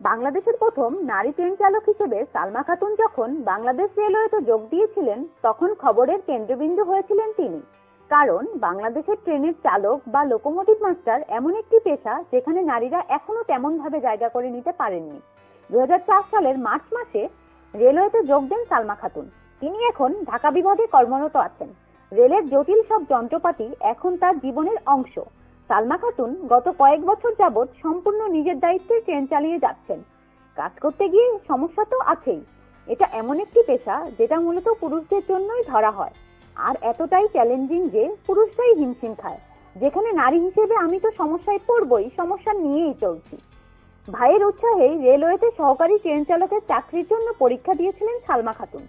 বাংলাদেশের প্রথম নারী ট্রেন চালক হিসেবে সালমা খাতুন যখন বাংলাদেশ রেলওয়েতে যোগ দিয়েছিলেন, তখন খবরের কেন্দ্রবিন্দু হয়েছিলেন তিনি। কারণ বাংলাদেশের ট্রেনের চালক বা লোকোমোটিভ মাস্টার এমন একটি পেশা যেখানে নারীরা এখনও তেমন ভাবে জায়গা করে নিতে পারেননি। দু হাজার চার সালের মার্চ মাসে রেলওয়েতে যোগ দেন সালমা খাতুন। তিনি এখন ঢাকা বিভাগে কর্মরত আছেন। রেলের জটিল সব যন্ত্রপাতি এখন তার জীবনের অংশ। সালমা খাতুন গত কয়েক বছর যাবৎ সম্পূর্ণ নিজের দায়িত্বে ট্রেন চালিয়ে যাচ্ছেন। কাজ করতে গিয়ে সমস্যা তো আছেই। এটা এমন একটি পেশা যেটা মূলত পুরুষদের জন্যই ধরা হয়। আর এতটাই চ্যালেঞ্জিং যে পুরুষরাই হিমশিম খায়। যেখানে নারী হিসেবে আমি তো সমস্যায় পড়বই, সমস্যা নিয়েই চলছি। ভাইয়ের উৎসাহে রেলওয়েতে সহকারী ট্রেন চালকের চাকরির জন্য পরীক্ষা দিয়েছিলেন সালমা খাতুন।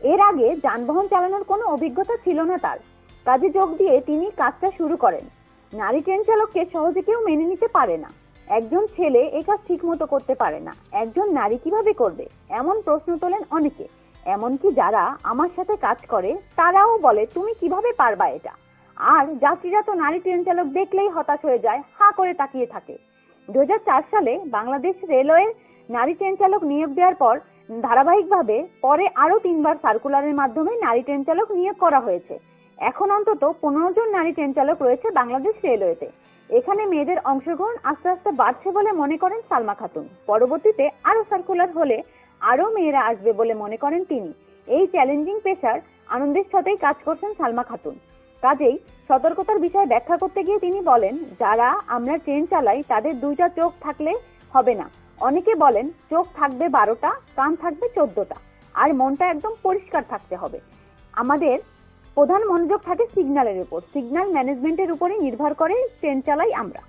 এর আগে যানবাহন চালানোর কোনো অভিজ্ঞতা ছিল না তার। কাজে যোগ দিয়ে তিনি কাজটা শুরু করেন। নারী ট্রেন চালককে সহজে কেউ মেনে নিতে পারে না। একজন ছেলে এই কাজ ঠিক মতো করতে পারে না। একজন নারী কীভাবে করবে? এমন প্রশ্ন তোলেন অনেকে। এমনকি যারা আমার সাথে কাজ করে, তারাও বলে, তুমি কীভাবে পারবা এটা? আর যাত্রীরা তো নারী ট্রেন চালক দেখলেই হতাশ হয়ে যায়, হা করে তাকিয়ে থাকে। দু হাজার চার সালে বাংলাদেশ রেলওয়ে নারী ট্রেন চালক নিয়োগ দেওয়ার পর, ধারাবাহিকভাবে পরে আরও তিনবার সার্কুলারের মাধ্যমে নারী ট্রেন চালক নিয়োগ করা হয়েছে। এখন অন্তত পনেরো জন নারী ট্রেন চালক রয়েছে বাংলাদেশ রেলওয়েতে। এখানে মেয়েদের অংশগ্রহণ আস্তে আস্তে বাড়ছে বলে মনে করেন সালমা খাতুন। পরবর্তীতে আরও সার্কুলার হলে আরও মেয়েরা আসবে বলে মনে করেন তিনি। এই চ্যালেঞ্জিং পেশার আনন্দের সাথেই কাজ করছেন সালমা খাতুন। কাজেই সতর্কতার বিষয় ব্যাখ্যা করতে গিয়ে তিনি বলেন, যারা আমরা ট্রেন চালাই, তাদের দুইটা চোখ থাকলে হবে না। অনেকে বলেন, চোখ থাকবে বারোটা, কান থাকবে চোদ্দটা। আর মনটা একদম পরিষ্কার থাকতে হবে। আমাদের প্রধান মনোযোগ থাকে সিগন্যালের উপর। সিগন্যাল ম্যানেজমেন্টের উপরে নির্ভর করে ট্রেন চালাই আমরা।